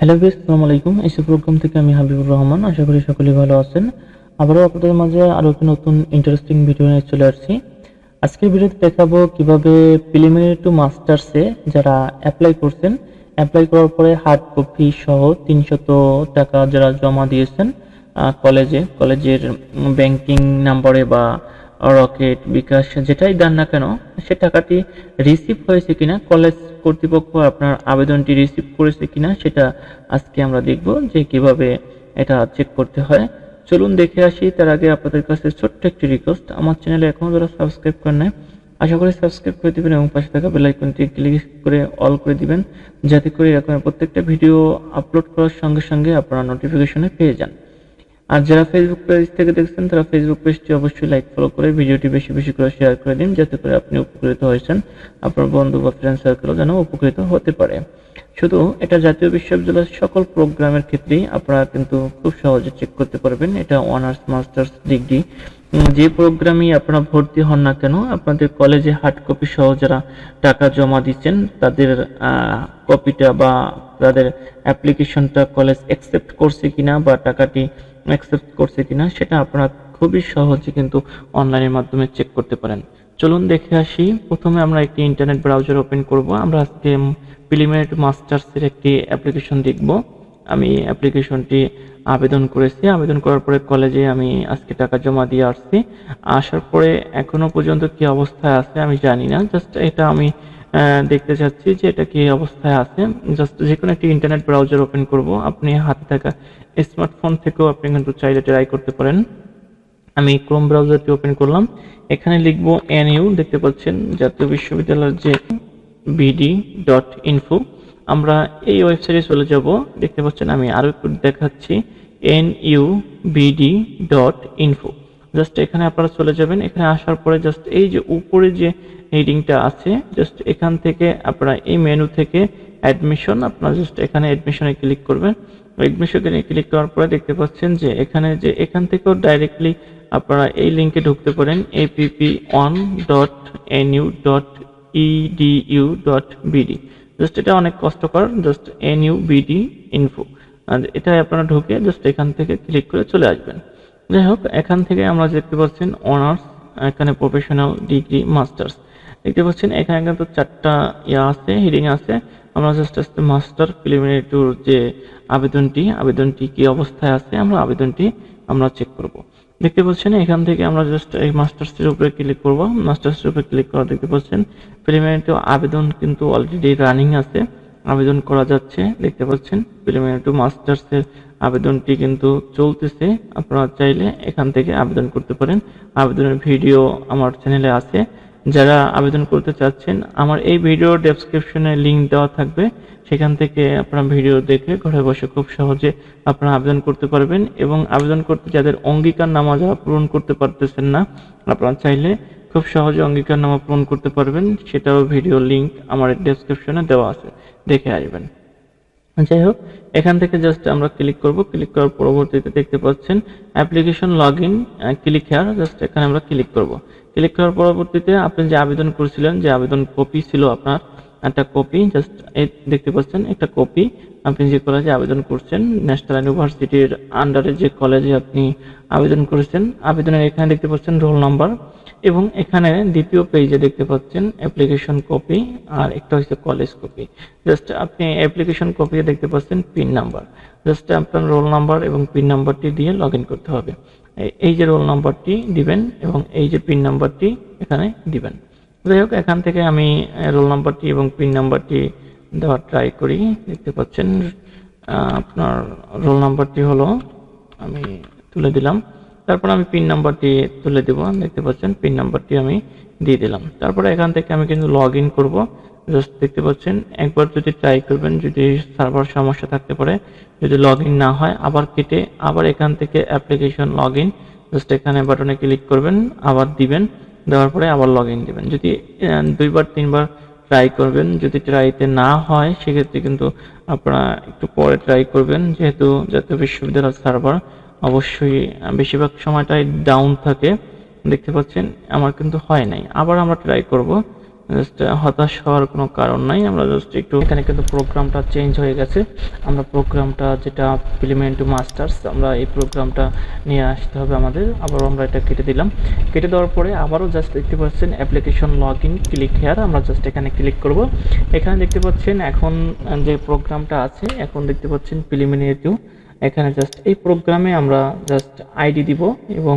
Hello বেশ আসসালামু আলাইকুম। এসি প্রোগ্রাম থেকে আমি হাবিবুর রহমান, আশা করি সকলেই ভালো আছেন। আবারও আপনাদের মাঝে আরও একটি নতুন ইন্টারেস্টিং ভিডিও নিয়ে চলে আসছি। আজকের ভিডিওতে দেখাবো কীভাবে প্রিলিমিনারি টু মাস্টার্সে যারা অ্যাপ্লাই করছেন অ্যাপ্লাই করার পরে হার্ড কপি সহ তিনশত টাকা যারা জমা দিয়েছেন কলেজে কলেজের ব্যাংকিং নাম্বারে বা রকেট বিকাশ, যেটাই দেন না কেন, সে টাকাটি রিসিভ হয়েছে কিনা কলেজ কর্তৃপক্ষ আপনার আবেদনটি রিসিভ করেছে কিনা, সেটা আজকে আমরা দেখব যে কীভাবে এটা চেক করতে হয়। চলুন দেখে আসি, তার আগে আপনাদের কাছে ছোট্ট একটি রিকোয়েস্ট আমার চ্যানেলে এখনও যারা সাবস্ক্রাইব করেন নাই, আশা করি সাবস্ক্রাইব করে দিবেন এবং পাশে থাকা বেল আইকনটি ক্লিক করে অল করে দিবেন, যাতে করে এরকম প্রত্যেকটা ভিডিও আপলোড করার সঙ্গে সঙ্গে আপনারা নোটিফিকেশনে পেয়ে যান। আর যারা ফেসবুক পেজ থেকে দেখছেন, তারা ফেসবুক পেজটি অবশ্যই লাইক ফলো করে ভিডিওটি বেশি বেশি করে শেয়ার করে দিন, যাতে করে আপনি উপকৃত হয়েছেন আপনার বন্ধু বা ফ্রেন্ড সার্কেলও যেন উপকৃত হতে পারে। শুধু এটা জাতীয় বিশ্ববিদ্যালয়ের সকল প্রোগ্রামের ক্ষেত্রেই আপনারা কিন্তু খুব সহজে চেক করতে পারবেন। এটা অনার্স মাস্টার্স ডিগ্রি যে প্রোগ্রামই আপনারা ভর্তি হন না কেন, আপনাদের কলেজে হার্ড কপি সহ যারা টাকা জমা দিচ্ছেন, তাদের কপিটা বা তাদের অ্যাপ্লিকেশনটা কলেজ অ্যাকসেপ্ট করছে কিনা বা টাকাটি অ্যাকসেপ্ট করছে কিনা, সেটা আপনারা খুবই সহজে কিন্তু অনলাইনের মাধ্যমে চেক করতে পারেন। চলুন দেখে আসি। প্রথমে আমরা একটি ইন্টারনেট ব্রাউজার ওপেন করব। আমরা আজকে প্রিলিমিনারি মাস্টার্সের একটি অ্যাপ্লিকেশন দেখব। আমি অ্যাপ্লিকেশনটি আবেদন করেছি। আবেদন করার পরে কলেজে আমি আজকে টাকা জমা দিয়ে আসছি। আসার পরে এখনও পর্যন্ত কি অবস্থায় আছে আমি জানি না। জাস্ট এটা আমি দেখতে চাচ্ছি যে এটা কি অবস্থায় আছে। জাস্ট যে কোনো একটি ইন্টারনেট ব্রাউজার ওপেন করব। আপনি হাতে থাকা স্মার্টফোন থেকেও আপনি কিন্তু চাইলে ট্রাই করতে পারেন। আমি ক্রোম ব্রাউজারটি ওপেন করলাম। এখানে লিখব এনইউ দেখতে পাচ্ছেন জাতীয় বিশ্ববিদ্যালয়ের যে বিডি ডট ইনফো আমরা এই ওয়েবসাইটে চলে যাব। দেখতে পাচ্ছেন আমি আরও একটু দেখাচ্ছি। N U BD dot info just এখানে আপনারা চলে যাবেন। এখানে আসার পরে জাস্ট এই যে উপরে যে হেডিংটা আছে জাস্ট এখান থেকে আপনারা এই মেনু থেকে অ্যাডমিশন আপনারা জাস্ট এখানে অ্যাডমিশনে ক্লিক করবেন। অ্যাডমিশনে ক্লিক করার পরে দেখতে পাচ্ছেন যে এখানে যে এখান থেকেও ডাইরেক্টলি আপনারা এই লিঙ্কে ঢুকতে পারেন। APP one dot N U dot EDU dot BD just এটা অনেক কষ্টকর জাস্ট এনইউ বিডি ইনফো এটা আপনারা ঢুকে জাস্ট এখান থেকে ক্লিক করে চলে আসবেন। যাই হোক, এখান থেকে আমরা দেখতে পাচ্ছেন অনার্স এখানে প্রফেশনাল ডিগ্রি মাস্টার্স দেখতে পাচ্ছেন, এখানে কিন্তু চারটা ইয়া আছে হিডিং আছে। আমরা জাস্ট আস্তে মাস্টার প্রিলিমিনারি টুর যে আবেদনটি আবেদনটি কি অবস্থায় আছে, আমরা আবেদনটি আমরা চেক করব। দেখতে পাচ্ছেন, এখান থেকে আমরা জাস্ট এই মাস্টার্সের উপরে ক্লিক করব। মাস্টার্সের উপরে ক্লিক করা দেখতে পাচ্ছেন প্রিলিমিনারি আবেদন কিন্তু অলরেডি রানিং আছে। আবেদন করা যাচ্ছে, দেখতে পাচ্ছেন প্রিলিমিনারি টু মাস্টার্সের আবেদনটি কিন্তু চলতেছে। আপনারা চাইলে এখান থেকে আবেদন করতে পারেন। আবেদনের ভিডিও আমার চ্যানেলে আছে। যারা আবেদন করতে চাচ্ছেন, আমার এই ভিডিও ডেসক্রিপশনে লিংক দেওয়া থাকবে। সেখান থেকে আপনারা ভিডিও দেখে ঘরে বসে খুব সহজে আপনারা আবেদন করতে পারবেন এবং আবেদন করতে যাদের অঙ্গীকার নামা যারা পূরণ করতে পারতেছেন না, আপনারা চাইলে খুব সহজে অঙ্গীকার নামা পূরণ করতে পারবেন। সেটাও ভিডিও লিংক আমার ডেসক্রিপশনে দেওয়া আছে। দেখে আসবেন। যাই হোক, এখান থেকে জাস্ট আমরা ক্লিক করব ক্লিক করার পরবর্তীতে দেখতে পাচ্ছেন application log in click here just এখানে আমরা ক্লিক করব। ক্লিক করার পরবর্তীতে আপনি যে আবেদন করেছিলেন, যে আবেদন কপি ছিল আপনার, একটা কপি জাস্ট এই দেখতে পাচ্ছেন, একটা কপি আপনি যে কলেজে আবেদন করছেন ন্যাশনাল ইউনিভার্সিটির আন্ডারে যে কলেজে আপনি আবেদন করেছেন, আবেদনের এখানে দেখতে পাচ্ছেন রোল নাম্বার এবং এখানে দ্বিতীয় পেজে দেখতে পাচ্ছেন অ্যাপ্লিকেশন কপি আর একটা হচ্ছে কলেজ কপি জাস্ট আপনি অ্যাপ্লিকেশন কপিতে দেখতে পাচ্ছেন পিন নাম্বার জাস্ট আপনার রোল নাম্বার এবং পিন নাম্বারটি দিয়ে লগ করতে হবে। এই যে রোল নাম্বারটি দিবেন এবং এই যে পিন নাম্বারটি এখানে দিবেন। যাই হোক, এখান থেকে আমি রোল নাম্বারটি এবং পিন নাম্বারটি দেওয়ার ট্রাই করি। দেখতে পাচ্ছেন আপনার রোল নাম্বারটি হলো, আমি তুলে দিলাম। তারপর আমি পিন নাম্বারটি তুলে দেব। দেখতে পাচ্ছেন পিন নাম্বারটি আমি দিয়ে দিলাম। তারপরে এখান থেকে আমি কিন্তু লগ ইন করব। জাস্ট দেখতে পাচ্ছেন, একবার যদি ট্রাই করবেন, যদি সার্ভার সমস্যা থাকতে পারে, যদি লগ না হয়, আবার কেটে আবার এখান থেকে অ্যাপ্লিকেশন লগ ইন জাস্ট এখানে বাটনে ক্লিক করবেন, আবার দিবেন, দেওয়ার পরে আবার লগ ইন দেবেন। যদি দুইবার, তিনবার ট্রাই করবেন, যদি ট্রাইতে না হয়, সেক্ষেত্রে কিন্তু আপনারা একটু পরে ট্রাই করবেন, যেহেতু জাতীয় বিশ্ববিদ্যালয়ের সার্ভার অবশ্যই বেশিরভাগ সময়টাই ডাউন থাকে। দেখতে পাচ্ছেন, আমার কিন্তু হয় নাই। আবার আমরা ট্রাই করব। জাস্ট হতাশ হওয়ার কোনো কারণ নাই। আমরা জাস্ট একটু, এখানে কিন্তু প্রোগ্রামটা চেঞ্জ হয়ে গেছে। আমরা প্রোগ্রামটা যেটা প্রিলিমিনারি টু মাস্টার্স আমরা এই প্রোগ্রামটা নিয়ে আসতে হবে আমাদের। আবার আমরা এটা কেটে দিলাম। কেটে দেওয়ার পরে আবারও জাস্ট দেখতে পাচ্ছেন application log in click here আমরা জাস্ট এখানে ক্লিক করব। এখানে দেখতে পাচ্ছেন, এখন যে প্রোগ্রামটা আছে, এখন দেখতে পাচ্ছেন প্রিলিমিনারি টু এখানে জাস্ট এই প্রোগ্রামে আমরা জাস্ট আইডি দিব এবং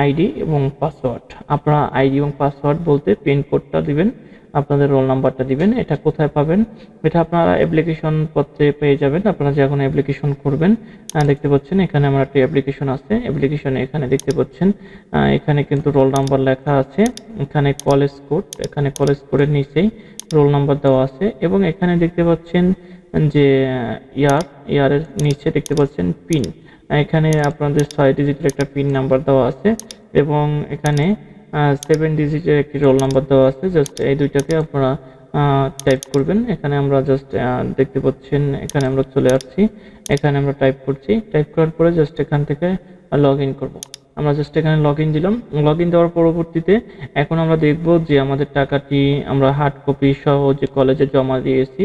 আইডি এবং পাসওয়ার্ড আপনারা আইডি এবং পাসওয়ার্ড বলতে পিন কোডটা দিবেন, আপনাদের রোল নাম্বারটা দিবেন, এটা কোথায় পাবেন? এটা আপনারা অ্যাপ্লিকেশন পত্রে পেয়ে যাবেন, আপনারা যখন অ্যাপ্লিকেশন করবেন। দেখতে পাচ্ছেন এখানে আমার একটা অ্যাপ্লিকেশন আছে অ্যাপ্লিকেশনে এখানে দেখতে পাচ্ছেন এখানে কিন্তু রোল নাম্বার লেখা আছে, এখানে কলেজ কোড এখানে কলেজ কোডের নিচেই রোল নাম্বার দেওয়া আছে এবং এখানে দেখতে পাচ্ছেন যে, ইয়ার, ইয়ারের নিচে দেখতে পাচ্ছেন পিন। এখানে আপনাদের ছয় ডিজিটের একটা পিন নাম্বার দেওয়া আছে এবং এখানে সেভেন ডিজিটের একটি রোল নাম্বার দেওয়া আছে। জাস্ট এই দুইটাকে আপনারা টাইপ করবেন। এখানে আমরা জাস্ট দেখতে পাচ্ছেন, এখানে আমরা চলে আসছি। এখানে আমরা টাইপ করছি। টাইপ করার পরে জাস্ট এখান থেকে লগ ইন করব। আমরা জাস্ট এখানে লগ ইন দিলাম। লগ ইন দেওয়ার পরবর্তীতে এখন আমরা দেখব যে আমাদের টাকাটি আমরা হার্ড কপি সহ যে কলেজে জমা দিয়েছি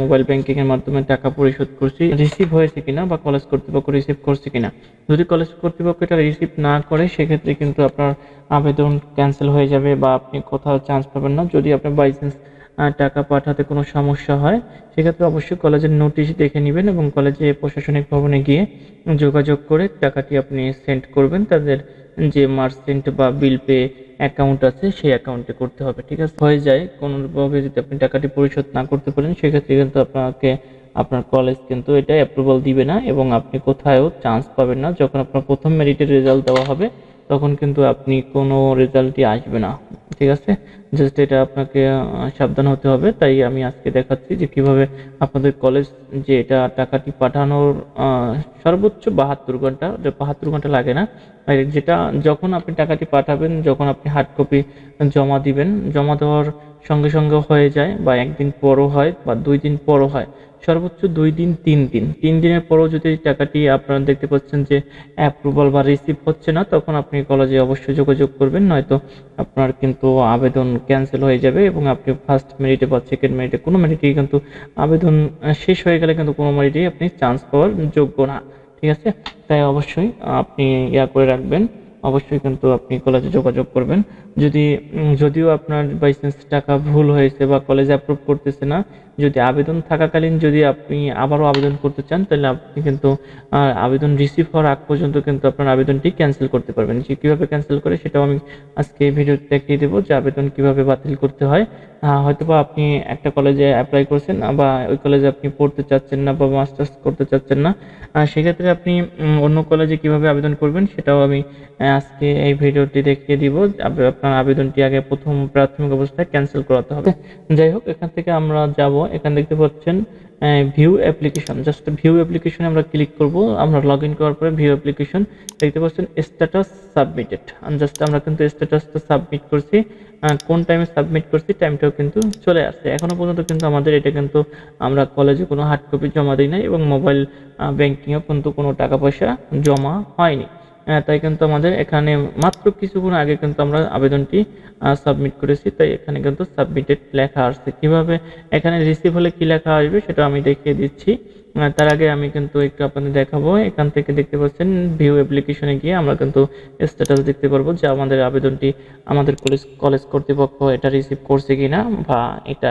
মোবাইল ব্যাংকিং এর মাধ্যমে টাকা পরিশোধ করছি। রিসিভ হয়েছে কিনা বা কলেজ কর্তৃপক্ষ রিসিভ করছে কিনা? যদি কলেজ কর্তৃপক্ষ এটা রিসিভ না করে, সেক্ষেত্রে কিন্তু আপনার আবেদন ক্যান্সেল হয়ে যাবে বা আপনি কোথাও চান্স পাবেন না। যদি আপনার বাই চান্স টাকা পাঠাতে কোনো সমস্যা হয়, সেক্ষেত্রে অবশ্যই কলেজের নোটিশ দেখে নেবেন এবং কলেজে প্রশাসনিক ভবনে গিয়ে যোগাযোগ করে টাকাটি আপনি সেন্ড করবেন। তাদের যে মার্চেন্ট বা বিল পে অ্যাকাউন্ট আছে, সেই অ্যাকাউন্টে করতে হবে, ঠিক আছে? হয়ে যায়, কোনোভাবে যদি আপনি টাকাটি পরিশোধ না করতে পারেন, সেক্ষেত্রে কিন্তু আপনাকে, আপনার কলেজ কিন্তু এটা অ্যাপ্রুভাল দিবে না এবং আপনি কোথাও চান্স পাবেন না। যখন আপনার প্রথম মেরিটের রেজাল্ট দেওয়া হবে তখন কিন্তু আপনি কোনো রেজাল্টই আসবে না, ঠিক আছে? জাস্ট এটা আপনাকে সাবধান হতে হবে। তাই আমি আজকে দেখাচ্ছি যে কীভাবে আপনাদের কলেজ যে এটা টাকাটি পাঠানোর সর্বোচ্চ বাহাত্তর ঘণ্টা বাহাত্তর ঘণ্টা লাগে না যেটা যখন আপনি টাকাটি পাঠাবেন, যখন আপনি হার্ড কপি জমা দিবেন, জমা দেওয়ার সঙ্গে সঙ্গে হয়ে যায় বা একদিন পরও হয় বা দুই দিন পরও হয়। সর্বোচ্চ দুই দিন, তিন দিন। তিন দিনের পরও যদি টাকাটি আপনারা দেখতে পাচ্ছেন যে অ্যাপ্রুভাল বা রিসিভ হচ্ছে না, তখন আপনি কলেজে অবশ্যই যোগাযোগ করবেন, নয়তো আপনার কিন্তু আবেদন ক্যান্সেল হয়ে যাবে এবং আপনি ফার্স্ট মেরিটে বা সেকেন্ড মেরিটে কোনো মেরিটেই কিন্তু আবেদন শেষ হয়ে গেলে কিন্তু কোনো মেরিটেই আপনি চান্স পাওয়ার যোগ্য না। ঠিক আছে? তাই অবশ্যই আপনি ইয়া করে রাখবেন। অবশ্যই কিন্তু আপনি কলেজে যোগাযোগ করবেন। যদি যদিও আপনার বাই চান্স টাকা ভুল হয়েছে বা কলেজ অ্যাপ্রুভ করতেছে না, যদি আবেদন থাকাকালীন যদি আপনি আবারও আবেদন করতে চান, তাহলে আপনি কিন্তু আবেদন রিসিভ হওয়ার আগ পর্যন্ত কিন্তু আপনার আবেদনটি ক্যান্সেল করতে পারবেন। যে কীভাবে ক্যান্সেল করে সেটাও আমি আজকে ভিডিওতে দেখিয়ে দেবো যে আবেদন কীভাবে বাতিল করতে হয়। হয়তোবা আপনি একটা কলেজে অ্যাপ্লাই করছেন বা ওই কলেজে আপনি পড়তে চাচ্ছেন না বা মাস্টার্স করতে চাচ্ছেন না সেক্ষেত্রে আপনি অন্য কলেজে কীভাবে আবেদন করবেন সেটাও আমি আজকে এই ভিডিওটি দেখিয়ে দিব। আপনার আবেদনটি আগে প্রথম প্রাথমিক অবস্থায় ক্যান্সেল করাতে হবে। যাই হোক, এখান থেকে আমরা যাব। এখানে দেখতে পাচ্ছেন ভিউ অ্যাপ্লিকেশন জাস্ট ভিউ অ্যাপ্লিকেশনে আমরা ক্লিক করব। আমরা লগ ইন করার পরে ভিউ অ্যাপ্লিকেশন দেখতে পাচ্ছেন স্ট্যাটাস সাবমিটেড জাস্ট আমরা কিন্তু স্ট্যাটাসটা সাবমিট করছি। কোন টাইমে সাবমিট করছি টাইমটাও কিন্তু চলে আসছে। এখনও পর্যন্ত কিন্তু আমাদের এটা কিন্তু আমরা কলেজে কোনো হার্ড কপি জমা দিই নাই এবং মোবাইল ব্যাংকিংয়েও কিন্তু কোনো টাকা পয়সা জমা হয়নি। তাই কিন্তু আমাদের এখানে মাত্র কিছুক্ষণ আগে কিন্তু আমরা আবেদনটি সাবমিট করেছি। তাই এখানে কিন্তু সাবমিটেড লেখা আসছে। কীভাবে এখানে রিসিভ হলে কি লেখা আসবে সেটা আমি দেখিয়ে দিচ্ছি। তার আগে আমি কিন্তু একটু আপনাদের দেখাবো। এখান থেকে দেখতে পাচ্ছেন ভিউ অ্যাপ্লিকেশনে গিয়ে আমরা কিন্তু স্ট্যাটাস দেখতে পারব যে আমাদের আবেদনটি আমাদের কলেজ কলেজ কর্তৃপক্ষ এটা রিসিভ করছে কিনা বা এটা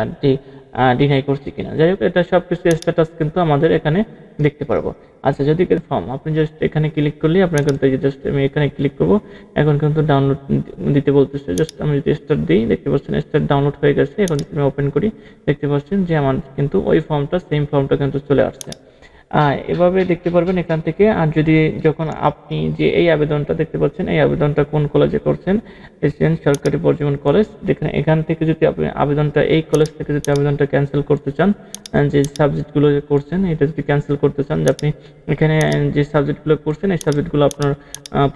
ডিনাই করছি কিনা। যাই হোক, এটা সব কিছু স্ট্যাটাস কিন্তু আমাদের এখানে দেখতে পারব। আচ্ছা যদি ফর্ম আপনি জাস্ট এখানে ক্লিক করলে আপনার কিন্তু জাস্ট আমি এখানে ক্লিক করব, এখন কিন্তু ডাউনলোড দিতে বলতেছে জাস্ট আমি যদি স্টার্ট দিই, দেখতে পাচ্ছেন স্টার্ট ডাউনলোড হয়ে গেছে, এখন আমি ওপেন করি, দেখতে পাচ্ছেন যে আমার কিন্তু ওই ফর্মটা সেম ফর্মটা কিন্তু চলে আসছে। এভাবে দেখতে পারবেন এখান থেকে। আর যদি যখন আপনি যে এই আবেদনটা দেখতে পাচ্ছেন, এই আবেদনটা কোন কলেজে করছেন এশিয়ান সরকারি পর্যটন কলেজ দেখেন এখান থেকে যদি আপনি আবেদনটা, এই কলেজ থেকে যদি আবেদনটা ক্যান্সেল করতে চান যে সাবজেক্টগুলো যে করছেন, এটা যদি ক্যান্সেল করতে চান, যে আপনি এখানে যে সাবজেক্টগুলো করছেন, এই সাবজেক্টগুলো আপনার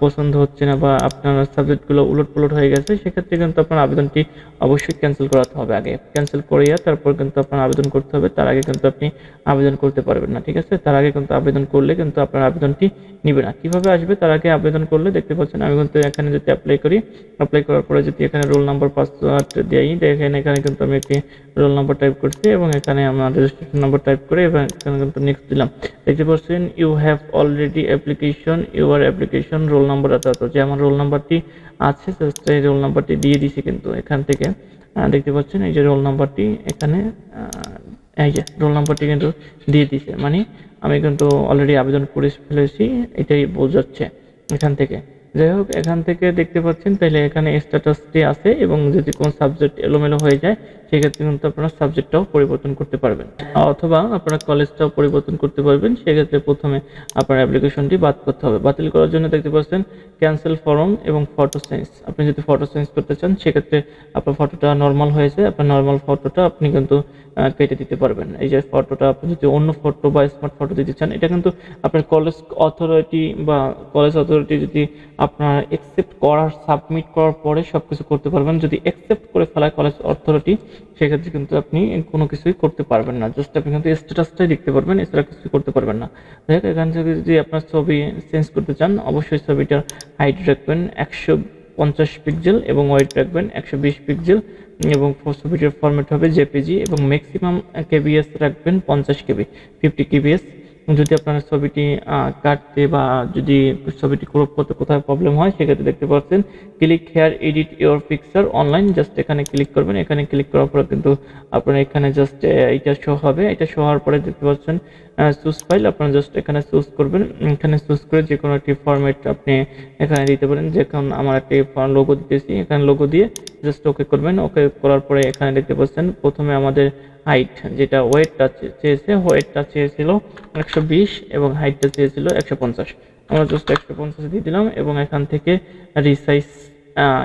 পছন্দ হচ্ছে না বা আপনার সাবজেক্টগুলো উলট পুলট হয়ে গেছে, সেক্ষেত্রে কিন্তু আপনার আবেদনটি অবশ্যই ক্যান্সেল করাতে হবে আগে। ক্যান্সেল করিয়া তারপর কিন্তু আপনার আবেদন করতে হবে, তার আগে কিন্তু আপনি আবেদন করতে পারবেন না, ঠিক আছে? তার আগে কিন্তু আবেদন করলে কিন্তু আপনার আবেদনটি নিবে না কীভাবে আসবে তার আগে আবেদন করলে দেখতে পাচ্ছেন আমি কিন্তু এখানে যদি অ্যাপ্লাই করি অ্যাপ্লাই করার পরে যদি এখানে রোল নাম্বার পাসওয়ার্ড দিই দেখেন এখানে কিন্তু আমি একটি রোল নাম্বার টাইপ করছি এবং এখানে আমার রেজিস্ট্রেশন নাম্বার টাইপ করে এবং এখানে কিন্তু নেক্সট দিলাম। দেখতে পাচ্ছেন you have already application your application roll number অর্থাৎ যে আমার রোল নাম্বারটি আছে এই রোল নাম্বারটি দিয়ে দিছি কিন্তু এখান থেকে। দেখতে পাচ্ছেন, এই যে রোল নাম্বারটি এখানে এই যে রোল নাম্বারটি কিন্তু দিয়ে দিছে মানে আমি কিন্তু অলরেডি আবেদন করে ফেলেছি, এটাই বোঝাচ্ছে এখান থেকে। যাই হোক, এখান থেকে দেখতে পাচ্ছেন, তাহলে এখানে স্ট্যাটাসটি আছে এবং যদি কোনো সাবজেক্ট এলোমেলো হয়ে যায়, সেক্ষেত্রে কিন্তু আপনারা সাবজেক্টটাও পরিবর্তন করতে পারবেন। অথবা আপনারা কলেজটাও পরিবর্তন করতে পারবেন, সেক্ষেত্রে প্রথমে আপনার অ্যাপ্লিকেশনটি বাদ করতে হবে। বাতিল করার জন্য দেখতে পাচ্ছেন ক্যান্সেল ফর্ম এবং ফটো চেঞ্জ আপনি যদি ফটো চেঞ্জ করতে চান, সেক্ষেত্রে আপনার ফটোটা নর্মাল হয়েছে আপনার নর্মাল ফটোটা আপনি কিন্তু কেটে দিতে পারবেন। এই যে ফটোটা আপনি যদি অন্য ফটো বা স্মার্ট ফটো দিতে চান, এটা কিন্তু আপনার কলেজ অথরিটি বা কলেজ অথরিটি যদি আপনার অ্যাকসেপ্ট করার সাবমিট করার পরে সব কিছু করতে পারবেন। যদি অ্যাকসেপ্ট করে ফেলায় কলেজ অথরিটি সেক্ষেত্রে কিন্তু আপনি কোনো কিছুই করতে পারবেন না। জাস্ট আপনি কিন্তু স্ট্যাটাসটাই দেখতে পারবেন, এছাড়া কিছুই করতে পারবেন না। দেখ, এখান থেকে যদি আপনার ছবি চেঞ্জ করতে চান, অবশ্যই ছবিটার হাইট রাখবেন একশো পঞ্চাশ পিক্সেল এবং ওয়েট রাখবেন একশো বিশ পিক্সেল এবং ছবিটির ফরম্যাট হবে জেপিজি এবং ম্যাক্সিমাম কেবিএস রাখবেন পঞ্চাশ কেবি ফিফটি কেবিএস যদি আপনার ছবিটি কাটতে বা যদি ছবিটি ক্রপ করতে কোথাও প্রবলেম হয়, সেক্ষেত্রে দেখতে পাচ্ছেন click here edit your picture online just এখানে ক্লিক করবেন। এখানে ক্লিক করার পরে কিন্তু আপনার এখানে জাস্ট এইটা শো হবে। এটা শো হওয়ার পরে দেখতে পাচ্ছেন চুজ ফাইল আপনারা জাস্ট এখানে চুজ করবেন। এখানে চুজ করে যে কোনো একটি ফরম্যাট আপনি এখানে দিতে পারেন। যেমন আমার একটি লোগো দিতেছি, এখানে লোগো দিয়ে জাস্ট ওকে করবেন। ওকে করার পরে এখানে দেখতে পাচ্ছেন, প্রথমে আমাদের হাইট যেটা ওয়েটটা চেয়েছে ওয়েটটা চেয়েছিল একশো বিশ এবং হাইটটা চেয়েছিল একশো পঞ্চাশ। আমরা জাস্ট একশো পঞ্চাশ দিয়ে দিলাম এবং এখান থেকে রিসাইজ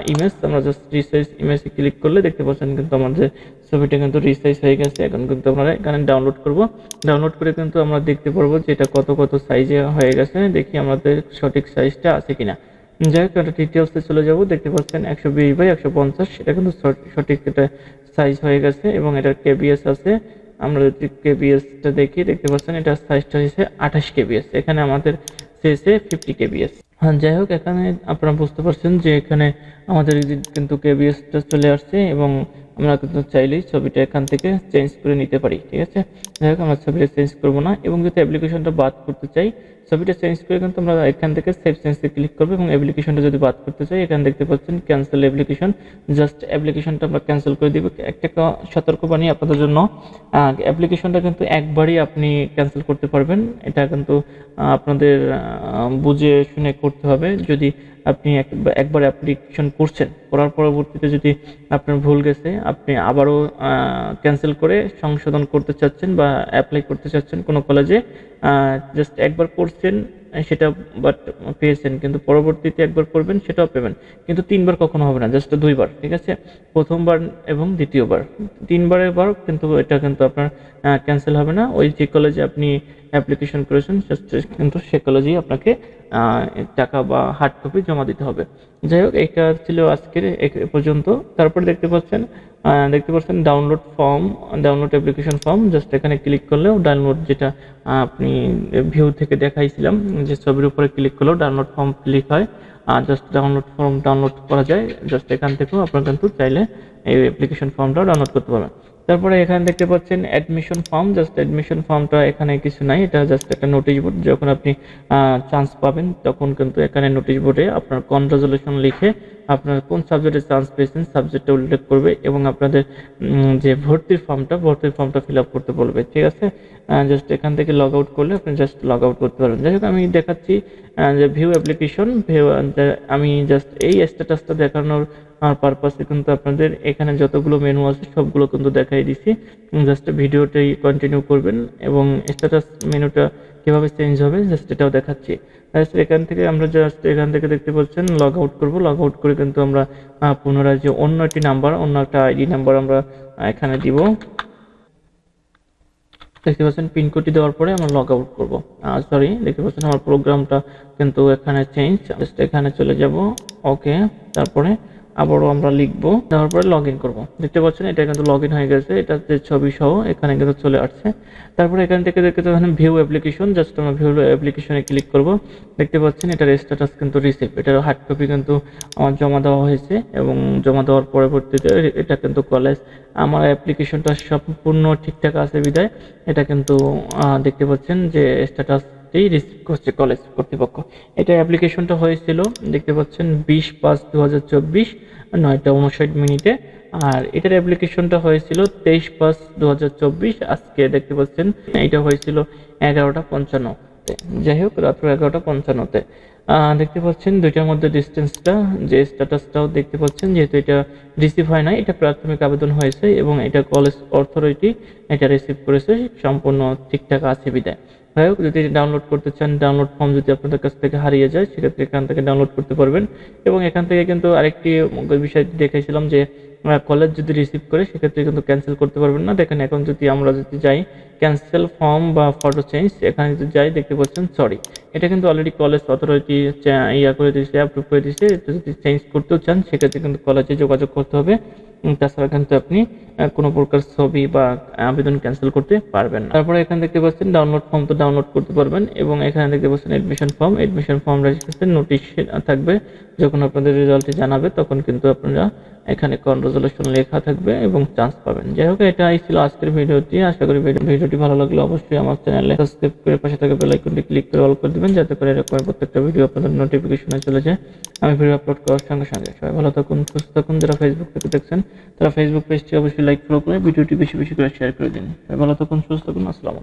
ইমেজ আমরা জাস্ট রিসাইজ ইমেজে ক্লিক করলে দেখতে পাচ্ছেন কিন্তু আমাদের ছবিটা কিন্তু রিসাইজ হয়ে গেছে। এখন কিন্তু আমরা এখানে ডাউনলোড করব। ডাউনলোড করে কিন্তু আমরা দেখতে পারব যে এটা কত কত সাইজে হয়ে গেছে। দেখি আমাদের সঠিক সাইজটা আছে কিনা। যাই হোক, একটা ডিটেলসে চলে যাব। দেখতে পাচ্ছেন একশো বিশ বাই একশো পঞ্চাশ। এটা কিন্তু সঠ- সঠিক এটা সাইজ হয়ে গেছে এবং এটার কেবিএস আছে। আমরা যদি কেবিএসটা দেখি, দেখতে পাচ্ছেন এটা সাইজটা হচ্ছে আঠাশ কেবিএস এখানে আমাদের চেয়েছে ফিফটি কেবিএস হ্যাঁ যাই হোক, এখানে আপনারা বুঝতে পারছেন যে এখানে আমাদের কিন্তু কেবিএসটা চলে আসছে এবং আমরা কিন্তু চাইলেই ছবিটা এখান থেকে চেঞ্জ করে নিতে পারি, ঠিক আছে? যাই হোক, আমরা ছবিটা চেঞ্জ করব না এবং যদি অ্যাপ্লিকেশনটা বাদ করতে চাই, ছবিটা চেঞ্জ করে কিন্তু আমরা এখান থেকে সেভ চেঞ্জে ক্লিক করব এবং অ্যাপ্লিকেশনটা যদি বাদ করতে চাই, এখানে দেখতে পাচ্ছেন ক্যান্সেল অ্যাপ্লিকেশন জাস্ট অ্যাপ্লিকেশনটা আমরা ক্যান্সেল করে দিব। একটা সতর্কবাণী আপনাদের জন্য অ্যাপ্লিকেশনটা কিন্তু একবারই আপনি ক্যান্সেল করতে পারবেন। এটা কিন্তু আপনাদের বুঝে শুনে করতে হবে। যদি আপনি এক- একবার অ্যাপ্লিকেশন করছেন, করার পরবর্তীতে যদি আপনার ভুল গেছে, আপনি আবারও ক্যান্সেল করে সংশোধন করতে চাচ্ছেন বা অ্যাপ্লাই করতে চাচ্ছেন কোনো কলেজে জাস্ট একবার করছেন সেটা বাট পেয়েছেন, কিন্তু পরবর্তীতে একবার করবেন, সেটাও পেবেন। কিন্তু তিনবার কখনো হবে না জাস্ট দুইবার, ঠিক আছে? প্রথমবার এবং দ্বিতীয়বার। তিনবারের বার কিন্তু এটা কিন্তু আপনার ক্যান্সেল হবে না। ওই যে কলেজে আপনি অ্যাপ্লিকেশন করেছেন কিন্তু সে কলেজেই আপনাকে টাকা বা হার্ড কপি জমা দিতে হবে। যাই হোক এটা ছিল আজকের পর্যন্ত। তারপরে দেখতে পাচ্ছেন দেখতে পাচ্ছেন download form download application form just এখানে ক্লিক করলেও ডাউনলোড যেটা আপনি ভিউ থেকে দেখাইছিলাম, যে ছবির উপরে ক্লিক করলেও ডাউনলোড ফর্ম ক্লিক হয়। আর জাস্ট ডাউনলোড ফর্ম ডাউনলোড করা যায় জাস্ট এখান থেকেও আপনারা কিন্তু চাইলে এই অ্যাপ্লিকেশন ফর্মটা ডাউনলোড করতে পারবেন। তারপরে এখানে দেখতে পাচ্ছেন অ্যাডমিশন ফর্ম জাস্ট অ্যাডমিশন ফর্মটা এখানে কিছু নাই, এটা জাস্ট একটা নোটিশ বোর্ড যখন আপনি চান্স পাবেন, তখন কিন্তু এখানে নোটিশ বোর্ডে আপনার কনগ্রাচুলেশন লিখে আপনার কোন সাবজেক্টে চান্স পেয়েছেন সাবজেক্টটা উল্লেখ করবে এবং আপনাদের যে ভর্তির ফর্মটা ভর্তির ফর্মটা ফিল আপ করতে বলবে, ঠিক আছে? জাস্ট এখান থেকে লগ আউট করলে আপনি জাস্ট লগ আউট করতে পারবেন। যাই হোক, আমি দেখাচ্ছি যে ভিউ অ্যাপ্লিকেশন ভিউ আমি জাস্ট এই স্ট্যাটাসটা দেখানোর পারপাসে কিন্তু আপনাদের এখানে যতগুলো মেনু আছে, সবগুলো কিন্তু দেখাই দিছি জাস্ট ভিডিওটাই কন্টিনিউ করবেন এবং স্ট্যাটাস মেনুটা কীভাবে চেঞ্জ হবে জাস্ট এটাও দেখাচ্ছি। জাস্ট এখান থেকে আমরা জাস্ট এখান থেকে দেখতে পাচ্ছেন লগ আউট করব। লগ আউট করে কিন্তু আমরা পুনরায় যে অন্য একটি নাম্বার অন্য একটা আইডি নাম্বার আমরা এখানে দিব। দেখতে পাচ্ছেন পিনকোডটি দেওয়ার পরে আমরা লগ আউট করব। সরি দেখতে পাচ্ছেন আমার প্রোগ্রামটা কিন্তু এখানে চেঞ্জ জাস্ট এখানে চলে যাব। ওকে তারপরে আবারও আমরা লিখব। দেওয়ার পরে লগ ইন করব। দেখতে পাচ্ছেন, এটা কিন্তু লগ ইন হয়ে গেছে। এটা যে ছবি সহ, এখানে কিন্তু চলে আসছে। তারপরে এখান থেকে দেখতে পাচ্ছেন ভিউ অ্যাপ্লিকেশন জাস্ট আমরা ভিউ অ্যাপ্লিকেশনে ক্লিক করব। দেখতে পাচ্ছেন, এটার স্ট্যাটাস কিন্তু রিসিভ এটার হার্ড কপি কিন্তু আমার জমা দেওয়া হয়েছে এবং জমা দেওয়ার পরবর্তীতে এটা কিন্তু কলেজ আমার অ্যাপ্লিকেশনটা সম্পূর্ণ ঠিকঠাক আছে বিদায় এটা কিন্তু দেখতে পাচ্ছেন যে স্ট্যাটাসটি রিসিভ করছে কলেজ কর্তৃপক্ষ। এটা অ্যাপ্লিকেশনটা হয়েছিল, দেখতে পাচ্ছেন, বিশ পাঁচ দু হাজার চব্বিশ, নয়টা উনষাট মিনিটে। আর এটার অ্যাপ্লিকেশনটা হয়েছিল তেইশ পাঁচ দু হাজার চব্বিশ, আজকে দেখতে পাচ্ছেন, এটা হয়েছিল এগারোটা পঞ্চান্নতে যাই হোক, রাত্র এগারোটা পঞ্চান্নতে দেখতে পাচ্ছেন, দুইটার মধ্যে ডিস্টেন্সটা যে স্ট্যাটাসটাও দেখতে পাচ্ছেন, যেহেতু এটা রিসিভ হয় নাই, এটা প্রাথমিক আবেদন হয়েছে এবং এটা কলেজ অথরিটি এটা রিসিভ করেছে, সম্পূর্ণ ঠিকঠাক আছে বিদায় হোক যদি ডাউনলোড করতে চান ডাউনলোড ফর্ম যদি আপনাদের কাছ থেকে হারিয়ে যায়, সেক্ষেত্রে এখান থেকে ডাউনলোড করতে পারবেন। এবং এখান থেকে কিন্তু আরেকটি বিষয় দেখেছিলাম যে কলেজ যদি রিসিভ করে, সেক্ষেত্রে কিন্তু ক্যান্সেল করতে পারবেন না। দেখেন, এখন যদি আমরা যদি যাই ক্যান্সেল ফর্ম বা ফটো চেঞ্জ এখানে যদি যাই, দেখতে পাচ্ছেন সরি এটা কিন্তু অলরেডি কলেজ অথরিটি ইয়া করে দিয়েছে অ্যাপ্রুভ করে দিয়েছে। যদি চেঞ্জ করতেও চান, সেক্ষেত্রে কিন্তু কলেজে যোগাযোগ করতে হবে। তাছাড়া কিন্তু আপনি কোনো প্রকার ছবি বা আবেদন ক্যান্সেল করতে পারবেন না। তারপরে এখানে দেখতে পাচ্ছেন ডাউনলোড ফর্ম তো ডাউনলোড করতে পারবেন এবং এখানে দেখতে পাচ্ছেন admission form admission form registration notice থাকবে। যখন আপনাদের রেজাল্টটি জানাবে, তখন কিন্তু আপনারা এখানে কনগ্রাচুলেশন লেখা থাকবে এবং চান্স পাবেন। যাই হোক, এটাই ছিল আজকের ভিডিওটি। আশা করি ভিডিও- ভিডিওটি ভালো লাগলে অবশ্যই আমার চ্যানেলে সাবস্ক্রাইব করে পাশে থাকা বেল ক্লিক করে অল করে দিবেন, যাতে করে এরকম প্রত্যেকটা ভিডিও আপনাদের নোটিফিকেশনে চলে যায়। আমি ভিডিও আপলোড করার সঙ্গে সঙ্গে সবাই ভালো থাকুন, সুস্থ থাকুন। যারা ফেসবুক থেকে দেখছেন, তারা ফেসবুক পেজটি অবশ্যই লাইক ফলো করে ভিডিওটি বেশি বেশি করে শেয়ার করে দিন। সবাই ভালো থাকুন, সুস্থ থাকুন। আসসালামু